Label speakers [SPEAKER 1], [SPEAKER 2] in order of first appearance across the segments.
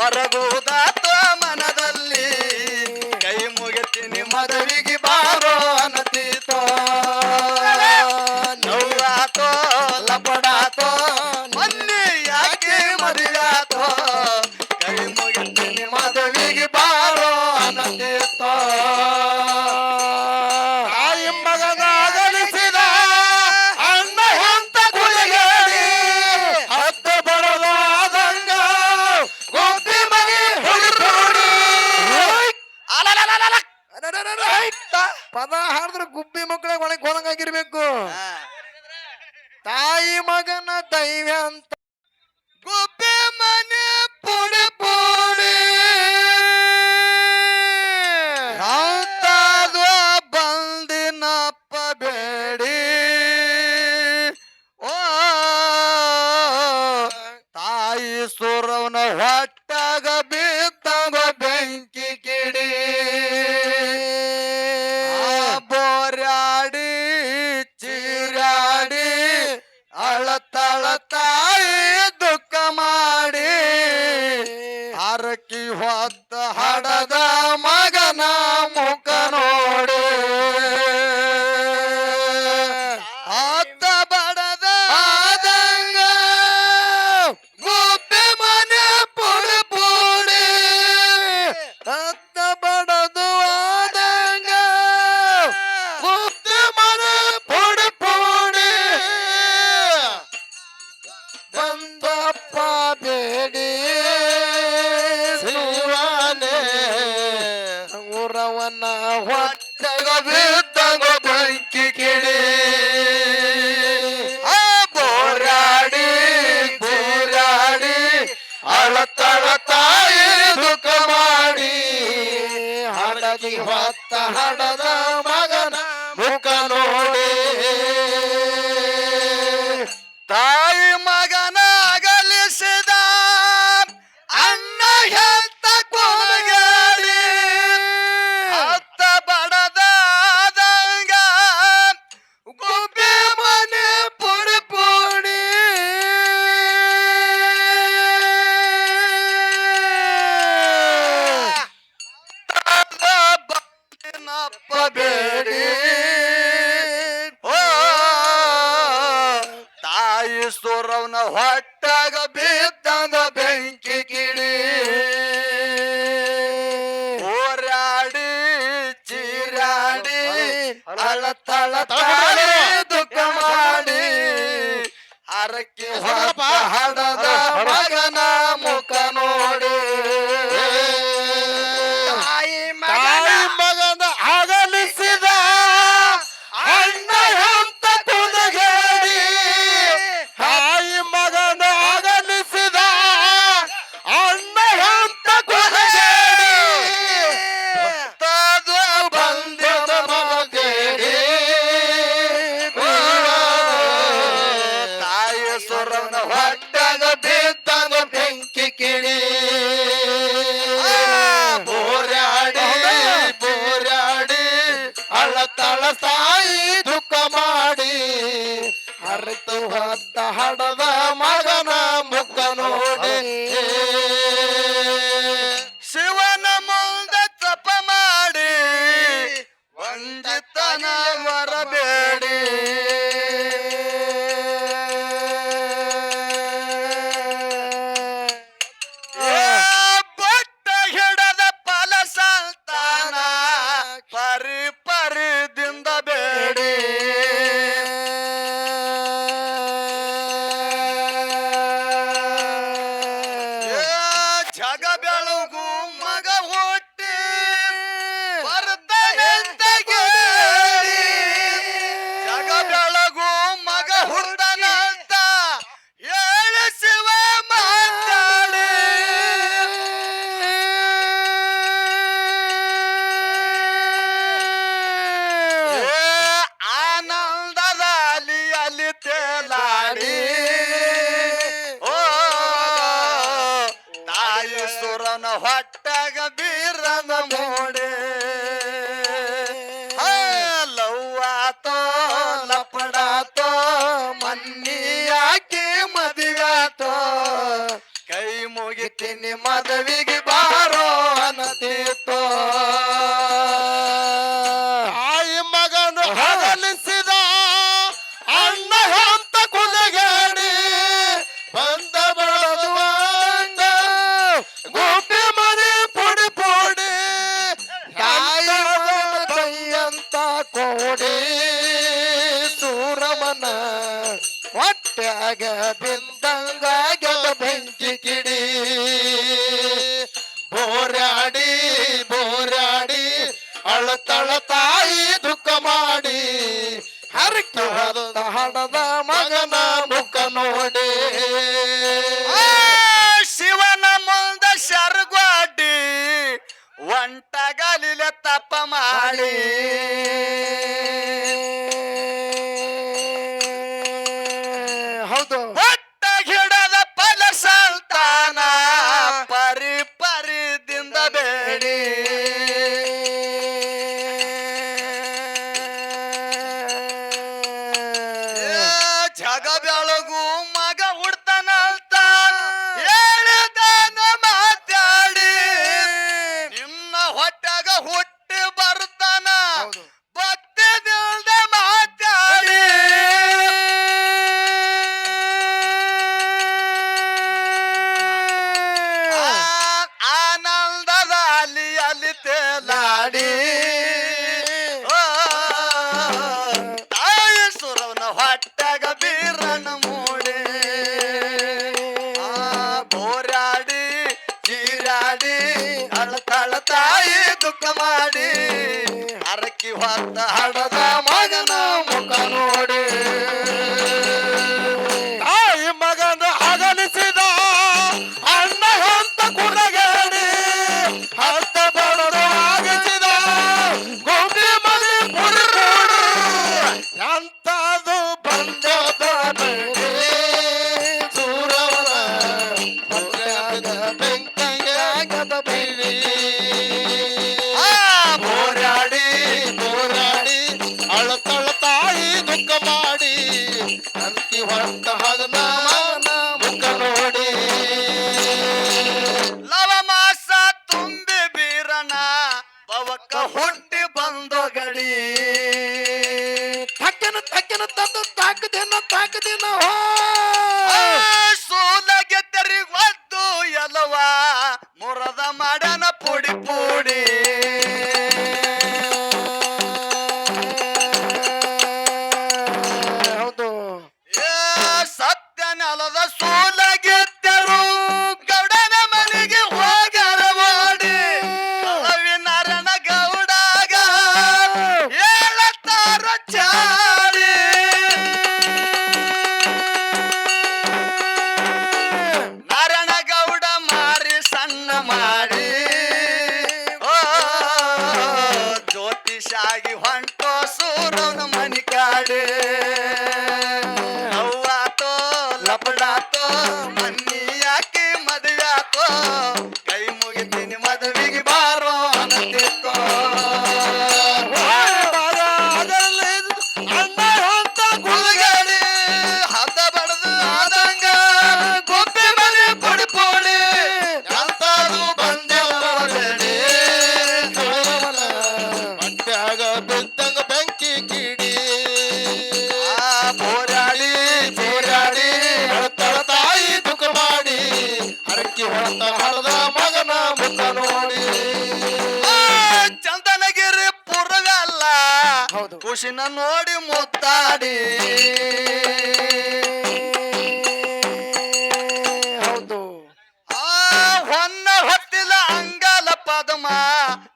[SPEAKER 1] ಮರಗುವುದ ಮಗನ ದೈವ ಅಂತ ಹಣದ ಮಸ್ತೂರವ್ನ ಹೊಟ್ಟಾಗ ಬಿದ್ದಂದ ಬೆಂಕಿ ಕಿಡಿ
[SPEAKER 2] ಓರಾಡಿ ಚೀರಾಡಿ ಅಳತಳ ದುಃಖ ಮಾಡಿ. ಹರಕೆ ಹೊರಪ ಹಡದ ಮಗನ ಮುಖ நடதா
[SPEAKER 3] ನಿಮ್ಮ ಮದುವೆಗೆ ಬಾರೋ ಅನ್ನತಿತ್ತೋ ಬಿದ್ದಾಗ ಬಿದ್ದಂಗಾಗ್ಯದ ಬೆಂಕಿ ಕಿಡಿ. ಬೋರಾಡಿ ಬೋರಾಡಿ ದುಃಖ ಮಾಡಿ. ಹರಕೆ ಹಣದ ಮಗನ ಮುಖ ನೋಡಿ.
[SPEAKER 2] ಶಿವನ ಮುಂದ ಶರ್ಗ್ವಾಡಿ ಒಂಟಗಲಿಲ ತಪ್ಪ ಮಾಡಿ. how the ತುಕ್ಕ ಮಾಡಿ ಅರಕಿ ಹೊತ್ತ
[SPEAKER 3] ಹಡದ ಮಗನ ಮುಖ ನೋಡಿ. ತಾಯಿ ಮಗನ ಅಗಲಿಸಿದ ಅಣ್ಣ ಹಂತ ಕುಡಗೇಡಿ ಹತ್ತ ಬಡದ ಆಗಿಸಿದ ಗೋಬಿ ಮನೆ ಪುರುಡಿ ಎಂತದು ಬಂದದ
[SPEAKER 2] ಸೂರವರ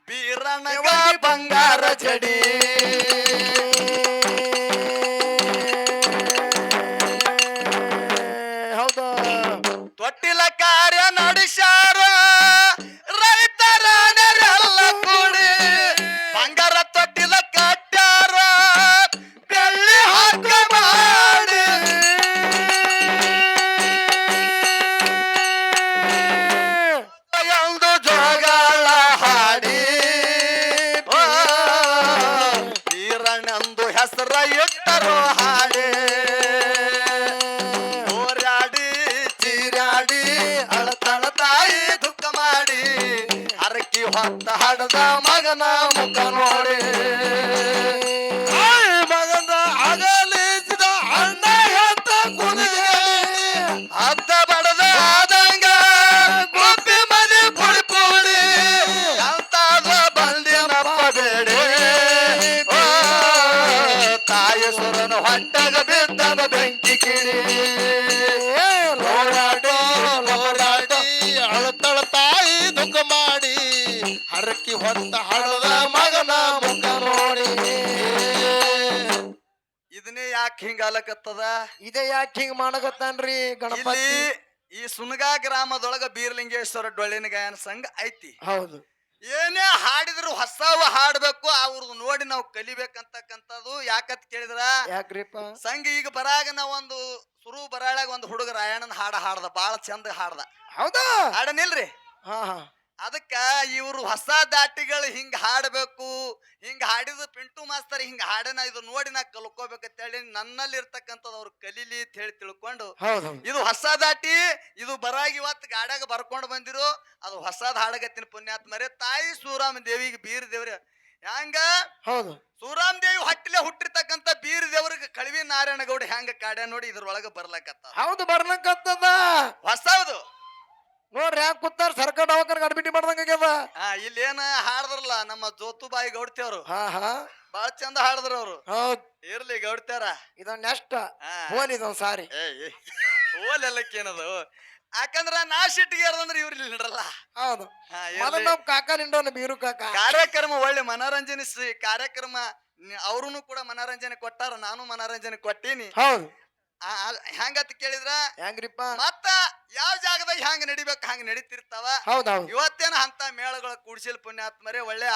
[SPEAKER 2] ಬೀರನಗ ಬಂಗಾರ ಚಡಿ
[SPEAKER 3] ಹೆಸರೈಟ್ಟರು
[SPEAKER 2] ಹಾಳೆ ಓರಾಡಿ ಚೀರಾಡಿ
[SPEAKER 3] ಅಳತಳ ತಾಯಿ ದುಃಖ ಮಾಡಿ. ಹರಕಿ
[SPEAKER 2] ಹೊತ್ತ ಹಡದ ಮಗನ ಮುಖ ನೋಡಿ.
[SPEAKER 3] ಹರಕಿ ಹೊತ್ತ ಹಾಡದ ಮಗನ ಮುಖ ನೋಡಿ.
[SPEAKER 2] ಇದನ್ನೇ ಯಾಕೆ ಹಿಂಗ ಅಲಕತ್ತದ?
[SPEAKER 1] ಇದೇ ಯಾಕೆ ಹಿಂಗ ಮಾಡಕತ್ತಾನ್ರಿ ಗಣಪತಿ?
[SPEAKER 2] ಈ ಸುನಗಾ ಗ್ರಾಮದೊಳಗ ಬೀರಲಿಂಗೇಶ್ವರ ಡೊಳ್ಳಿನ ಗಾಯನ ಸಂಘ ಐತಿ.
[SPEAKER 1] ಹೌದು.
[SPEAKER 2] ಏನೇ ಹಾಡಿದ್ರು ಹೊಸವ ಹಾಡ್ಬೇಕು ಅವ್ರದ್ದು ನೋಡಿ ನಾವು ಕಲಿಬೇಕಂತಕ್ಕಂಥದ್ದು ಯಾಕತ್ ಕೇಳಿದ್ರ?
[SPEAKER 1] ಯಾಕ್ರಿಪ್ಪ?
[SPEAKER 2] ಸಂಘ ಈಗ ಬರಾಗ ನಾವೊಂದು ಸುರು ಬರಾಳಾಗ ಒಂದು ಹುಡುಗ ರಾಯಣ್ಣನ ಹಾಡ ಹಾಡ್ದ ಬಾಳ ಚಂದ ಹಾಡ್ದ.
[SPEAKER 1] ಹೌದಾ?
[SPEAKER 2] ಹಾಡನಿಲ್ರಿ?
[SPEAKER 1] ಹಾ ಹಾ.
[SPEAKER 2] ಅದಕ್ಕ ಇವರು ಹೊಸ ದಾಟಿಗಳು ಹಿಂಗ ಹಾಡಬೇಕು ಹಿಂಗ ಹಾಡಿದ ಪಿಂಟು ಮಾಸ್ತರ್ ಹಿಂಗ ಹಾಡನ ಇದು ನೋಡಿ ನಾ ಕಲ್ಕೋಬೇಕಂತೇಳಿ ನನ್ನಲ್ಲಿ ಇರ್ತಕ್ಕಂಥದ್ದು ಅವ್ರು ಕಲೀಲಿ ಅಂತ ಹೇಳಿ ತಿಳ್ಕೊಂಡು ಇದು ಹೊಸ ದಾಟಿ ಇದು ಬರಾಗ ಇವತ್ತು ಗಾಡಾಗ ಬರ್ಕೊಂಡು ಬಂದಿರು ಅದು ಹೊಸದ ಹಾಡಗತ್ತಿನ ಪುಣ್ಯಾತ್ಮರೇ. ತಾಯಿ ಸೂರಾಮ ದೇವಿಗೆ ಬೀರ್ ದೇವ್ರ. ಹ್ಯಾಂಗ?
[SPEAKER 1] ಹೌದು.
[SPEAKER 2] ಸೂರಾಮ್ ದೇವಿ ಹೊಟ್ಟಿಲೆ ಹುಟ್ಟಿರ್ತಕ್ಕಂತ ಬೀರ್ ದೇವ್ರಿಗೆ ಕಳವಿ ನಾರಾಯಣಗೌಡ ಹೆಂಗ ಕಾಡ ನೋಡಿ ಇದ್ರೊಳಗ ಬರ್ಲಕತ್ತ
[SPEAKER 1] ಹೌದು ಬರ್ಲಕತ್ತದ.
[SPEAKER 2] ಹೊಸದು.
[SPEAKER 1] ನೋಡ್ರಿ ಯಾಕೆ ಕೂತಾರ? ಸರ್ಕಾರ ದವಾಖಾನೆ ಅಡ್ಮಿಟ್ ಮಾಡ್ದಂಗ ಆಗ್ಯದ.
[SPEAKER 2] ಆ ಇಲ್ಲೇನ ಹಾಡ್ದ್ರಲ್ಲ ನಮ್ಮ ಜೋತುಬಾಯಿ ಗೌಡ್ತಿಯವ್ರು
[SPEAKER 1] ಹಾ ಹಾ.
[SPEAKER 2] ಬಾಳ ಚಂದ ಹಾಡದ್ರ ಅವ್ರು.
[SPEAKER 1] ಹೌದ್.
[SPEAKER 2] ಇರ್ಲಿ ಗೌಡ್ತ್ಯಾರ.
[SPEAKER 1] ಇದೊಂದ್ ನೆಷ್ಟ
[SPEAKER 2] ಆ.
[SPEAKER 1] ಫೋನ್ ಇದೊಂದ್ ಸಾರಿ.
[SPEAKER 2] ಓಲೆಲ್ಲಕ್ಕೇನದು ಯಾಕಂದ್ರ ನಾ ಸಿಟ್ಟಿಗೆ ಇರದಂದ್ರೆ ಇವ್ರು ಇಲ್ಲಿ ನಡ್ರಲ್ಲ
[SPEAKER 1] ಹೌದು.
[SPEAKER 2] ಹಾ,
[SPEAKER 1] ಮೊದಲ. ನಮ್ ಕಾಕ ನಿಂಡೋನ ಬೀರು ಕಾಕ.
[SPEAKER 2] ಕಾರ್ಯಕ್ರಮ ಒಳ್ಳೆ ಮನೋರಂಜನೆ ಸಿ- ಕಾರ್ಯಕ್ರಮ ಅವ್ರು ಕೂಡ ಮನೋರಂಜನೆ ಕೊಟ್ಟಾರ ನಾನು ಮನೋರಂಜನೆ ಕೊಟ್ಟೀನಿ.
[SPEAKER 1] ಹೌದು.
[SPEAKER 2] ಹೆಂಗತ್ ಕೇಳಿದ್ರ?
[SPEAKER 1] ಹೆಂಗ್ರಿಪ್ಪ
[SPEAKER 2] ಮತ್ತ ಯಾವ ಜಾಗದಾಗ ಹೆಂಗ್ ನಡಿಬೇಕು ಹಂಗ ನಡೀತಿರ್ತಾವ? ಇವತ್ತೇನ ಅಂತ ಮೇಳಗಳ ಕೂಡ್ಸಿಲ್ ಪುಣ್ಯಾತ್ಮರೇ ಒಳ್ಳೆ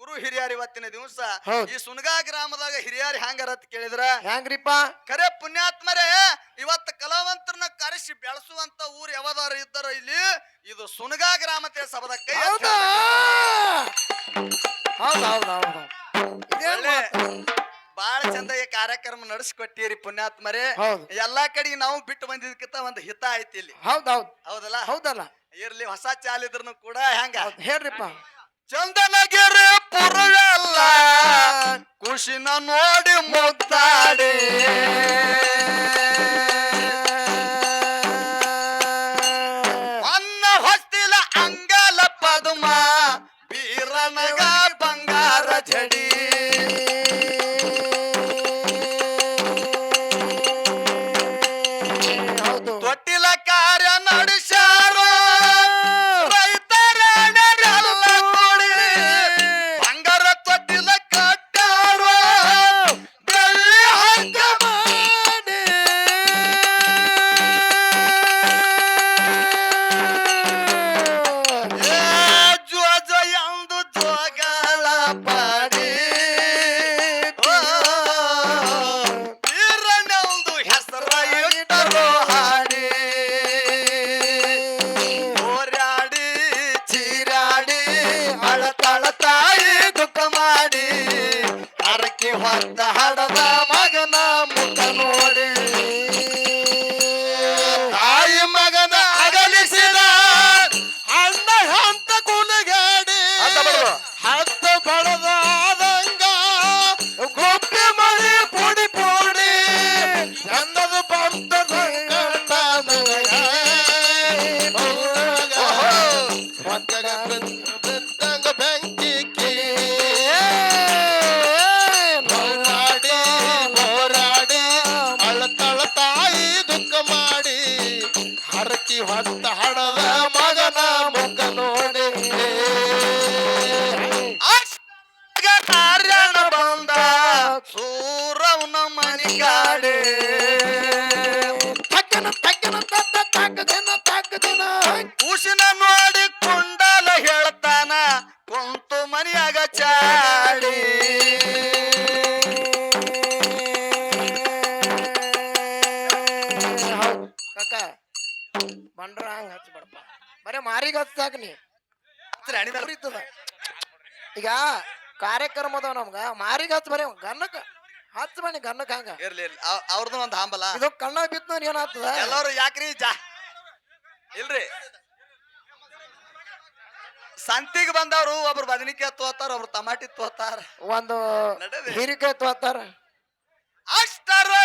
[SPEAKER 2] ಗುರು ಹಿರಿಯರ್ ಇವತ್ತಿನ ದಿವಸ. ಈ ಸುನಗಾ ಗ್ರಾಮದಾಗ ಹಿರಿಯರ್ ಹೆಂಗರತ್ ಕೇಳಿದ್ರ?
[SPEAKER 1] ಹೆಂಗ್ರಿಪ್ಪ
[SPEAKER 2] ಖರೆ ಪುಣ್ಯಾತ್ಮರೇ ಇವತ್ತು ಕಲಾವಂತರನ್ನ ಕರೆಸಿ ಬೆಳೆಸುವಂತ ಊರ್ ಯಾವದಾರ ಇದ್ದಾರ ಇಲ್ಲಿ? ಇದು ಸುನಗಾ ಗ್ರಾಮತೆ ಸಭದ ಕೈ ಬಾಳ ಚಂದ ಈ ಕಾರ್ಯಕ್ರಮ ನಡೆಸ್ಕೊಟ್ಟಿರಿ ಪುಣ್ಯಾತ್ಮರೇ.
[SPEAKER 1] ಹೌದು.
[SPEAKER 2] ಎಲ್ಲಾ ಕಡೆ ನಾವು ಬಿಟ್ಟು ಬಂದಿದ್ದಕ್ಕಿಂತ ಒಂದು ಹಿತ ಐತಿ ಇಲ್ಲಿ.
[SPEAKER 1] ಹೌದೌದು ಹೌದ್.
[SPEAKER 2] ಹೌದಲ್ಲ?
[SPEAKER 1] ಹೌದಲ್ಲ.
[SPEAKER 2] ಇರ್ಲಿ ಹೊಸ ಚಾಲಿದ್ರನು ಕೂಡ ಹೆಂಗ?
[SPEAKER 1] ಹೌದ್ ಹೇಳ್ರಿಪ್ಪ.
[SPEAKER 2] ಚಂದನಗಿರಿ ಪುರವೆಲ್ಲ ಖುಷಿನ ನೋಡಿ ಮುಗ್ತಾಡಿ ಕೂಸಿನ ನೋಡಿ ಕುಂಡಲ ಹೇಳ್ತಾನ ಕುಂತು ಮನಿಯಾಗ ಚಾಡಿ.
[SPEAKER 1] ಕಕ್ಕ ಕಾಕ ಬಂಡ್ರ ಹಂಗ ಹಚ್ಬಿಡಪ್ಪ. ಬರೇ ಮಾರಿಗೆ ಹಚ್ಚಾಕ ನೀ. ಉರಿತದ ಈಗ ಕಾರ್ಯಕ್ರಮ ಅದಾವ ನಮ್ಗ ಮಾರಿಗೆ ಹಚ್ಚ ಬರೇ ಗನ್ನಕ ಹಚ್ಚ ಬನ್ನಿ ಗನ್ನಕ ಹಂಗ.
[SPEAKER 2] ಇರ್ಲಿ ಇರ್ಲಿ. ಅವ್- ಅವ್ರದ್ದು ಒಂದ್ ಹಂಬಲ.
[SPEAKER 1] ಇದು ಕಣ್ಣ ಬಿತ್ತು ಏನಾಗ್ತದ?
[SPEAKER 2] ಎಲ್ಲರೂ ಯಾಕ್ರಿ ಜಾ ಇಲ್ರಿ. ಸಂತಿಗೆ ಬಂದವರು ಒಬ್ರು ಬದನಿಕಾಯಿ ತೋತಾರ ಒಬ್ರು ತಮಾಟಿ ತೋತಾರ.
[SPEAKER 1] ಒಂದು
[SPEAKER 2] ಹೀರಿಕೆ
[SPEAKER 1] ಹೀರಿಕಾಯಿ ತೋತಾರ.
[SPEAKER 2] ಅಷ್ಟರೊಳಗ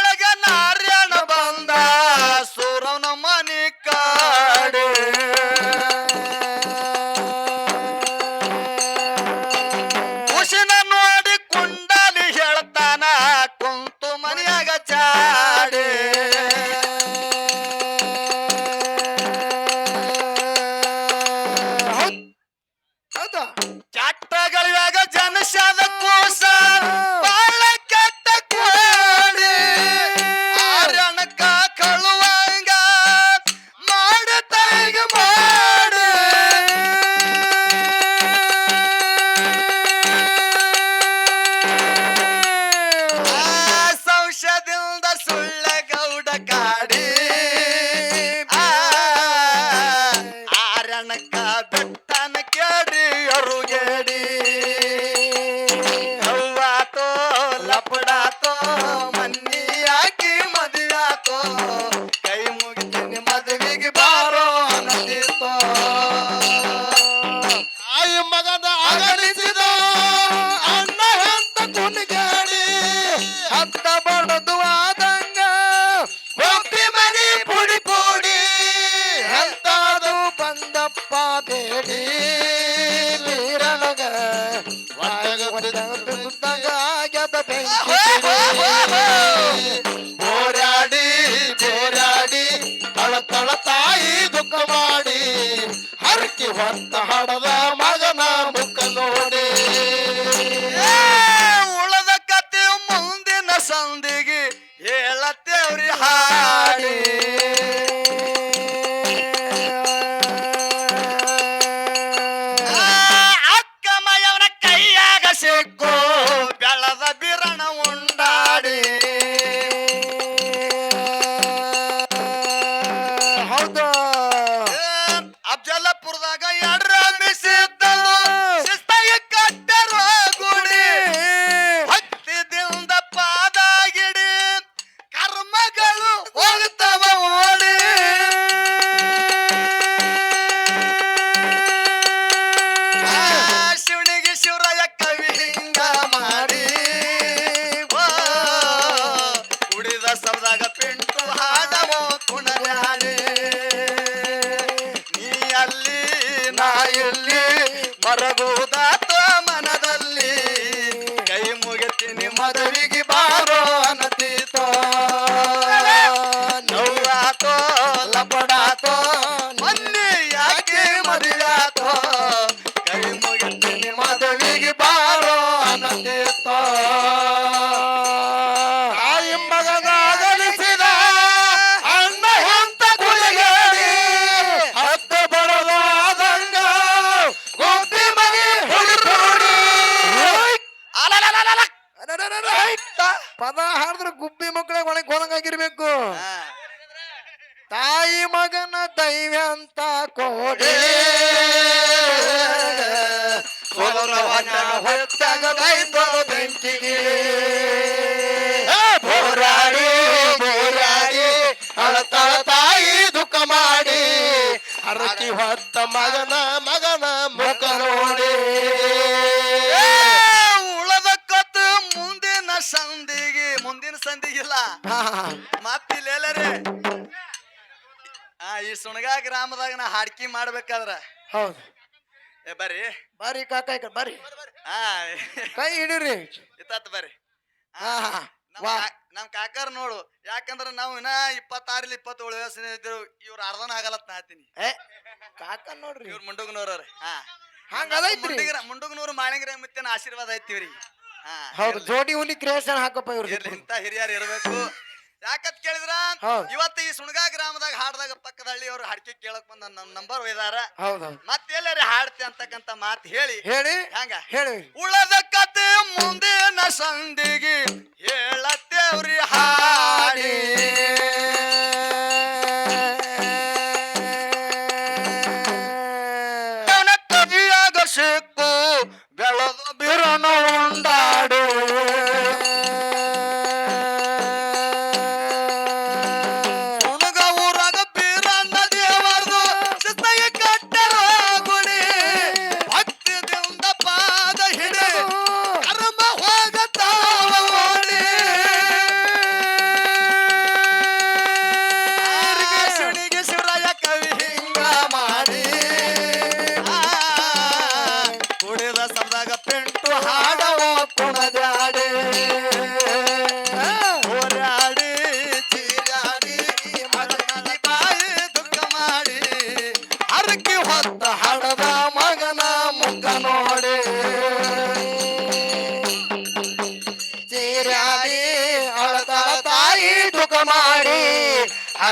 [SPEAKER 3] ಬೋರಾಡಿ ತಳ ತಳ ತಾಯಿ ದುಃಖ ಮಾಡಿ ಹರಕಿ ಹೊತ್ತ ಹಡದ ಮಗನ
[SPEAKER 2] Aragón.
[SPEAKER 3] ತಾಯಿ ಮಗನ
[SPEAKER 1] ದೈವ ಅಂತ ಕೋಡಿ. ಹೊತ್ತಾಗ ಬೈದೋರು ಬೆಂಕಿಗೆ.
[SPEAKER 3] ಬೋರಾಡಿ ಬೋರಾಡಿ ಅಳತಳ ತಾಯಿ ದುಃಖ ಮಾಡಿ. ಅರಕಿ ಹೊತ್ತ ಮಗನ ಮಗನ ಮುಖ ನೋಡಿ.
[SPEAKER 2] ಉಳದ ಕತ್ತು ಮುಂದಿನ ಸಂದಿಗೆ ಮುಂದಿನ ಸಂದಿಗಿಲ್ಲ. ಸುಣಗಾ ಗ್ರಾಮದಾಗ ನಾ ಹಾಡ್ಕಿ ಮಾಡ್ಬೇಕಾದ್ರ.
[SPEAKER 1] ಹೌದು.
[SPEAKER 2] ಏ ಬರ್ರಿ.
[SPEAKER 1] ಬರ್ರಿ ಕಾಕ ಈ ಕಡೆ ಬರ್ರಿ ಕೈ ಹಿಡೀರಿ.
[SPEAKER 2] ಇತ್ತ ಬರ್ರಿ.
[SPEAKER 1] ಹಾ, ಹಾ.
[SPEAKER 2] ನಮ್
[SPEAKER 1] ವಾ.
[SPEAKER 2] ಕಾ- ನಮ್ ಕಾಕರ್ ನೋಡು ಯಾಕಂದ್ರ ನಾವು ಇನ್ನ ಇಪ್ಪತ್ತಾರಲ್ಲಿ ಇಪ್ಪತ್ತೇಳು ವಯಸ್ಸಿನ ಇದ್ರು ಇವ್ರ ಅರ್ಧನ ಆಗಲತ್ ನಾ ಹೇಳ್ತೀನಿ
[SPEAKER 1] ಏ ಕಾಕ ನೋಡ್ರಿ.
[SPEAKER 2] ಇವ್ರ ಮುಂಡುಗ್ನವ್ರ ಹಾ.
[SPEAKER 1] ಹಂಗದೈತ್ರಿ.
[SPEAKER 2] ಮುಂಡುಗ್ರ ಮುಂಡುಗ್ನವ್ರು ಮಾಳಿಂಗ್ರ ಮುತ್ತಿನ ಆಶೀರ್ವಾದ ಐತಿವ್ರಿ ಹಾ.
[SPEAKER 1] ಹೌದು ಜೋಡಿ ಹುಲಿ ಕ್ರಿಯೇಷನ್ ಹಾಕಪ್ಪ
[SPEAKER 2] ಇರ್ಲಿ
[SPEAKER 1] ಇವ್ರದ್ದು
[SPEAKER 2] ಇಂತ ಹಿರಿಯರು ಇರ್ಬೇಕು. ಯಾಕತ್ ಕೇಳಿದ್ರ. ಇವತ್ತು ಈ ಸುಣಗಾ ಗ್ರಾಮದಾಗ ಹಾಡ್ದಾಗ ಪಕ್ಕದ ಹಳ್ಳಿ ಅವ್ರ ಹಾಡ್ಕೆ ಕೇಳಕ್ ಬಂದ ನಮ್ ನಂಬರ್ ಒಯ್ದಾರ.
[SPEAKER 1] ಹೌದು
[SPEAKER 2] ಮತ್ತೆ ಎಲ್ಲಾರಿ ಹಾಡ್ತಿ ಅಂತಕ್ಕಂತ ಮಾತು ಹೇಳಿ.
[SPEAKER 1] ಹೇಳಿ
[SPEAKER 2] ಹಂಗ
[SPEAKER 1] ಹೇಳಿ.
[SPEAKER 2] ಉಳದ ಕತೆ ಮುಂದಿನ ಸಂದಿಗೆ ಹೇಳತ್ತೇವ್ರಿ ಹಾಡಿ. ನನ್ನ ಕವಿಯಾಗ ಸಿಕ್ಕು ಬೆಳದ ಬಿರನ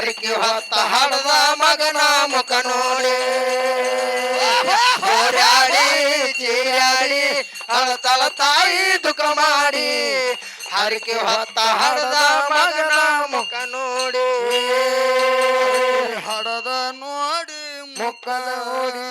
[SPEAKER 1] ಹರಕೆ ಹೊತ್ತ ಹಡದ ಮಗನ ಮುಖ ನೋಡಿ. ಹೋರಾಡಿ ಚೀರಾಡಿ ಅಳತಳ ತಾಯಿ ದುಃಖ ಮಾಡಿ. ಹರಕೆ ಹೊತ್ತ ಹಡದ ಮಗನ ಮುಖ ನೋಡಿ.
[SPEAKER 2] ಹಡದ ನೋಡಿ
[SPEAKER 1] ಮುಖ ನೋಡಿ.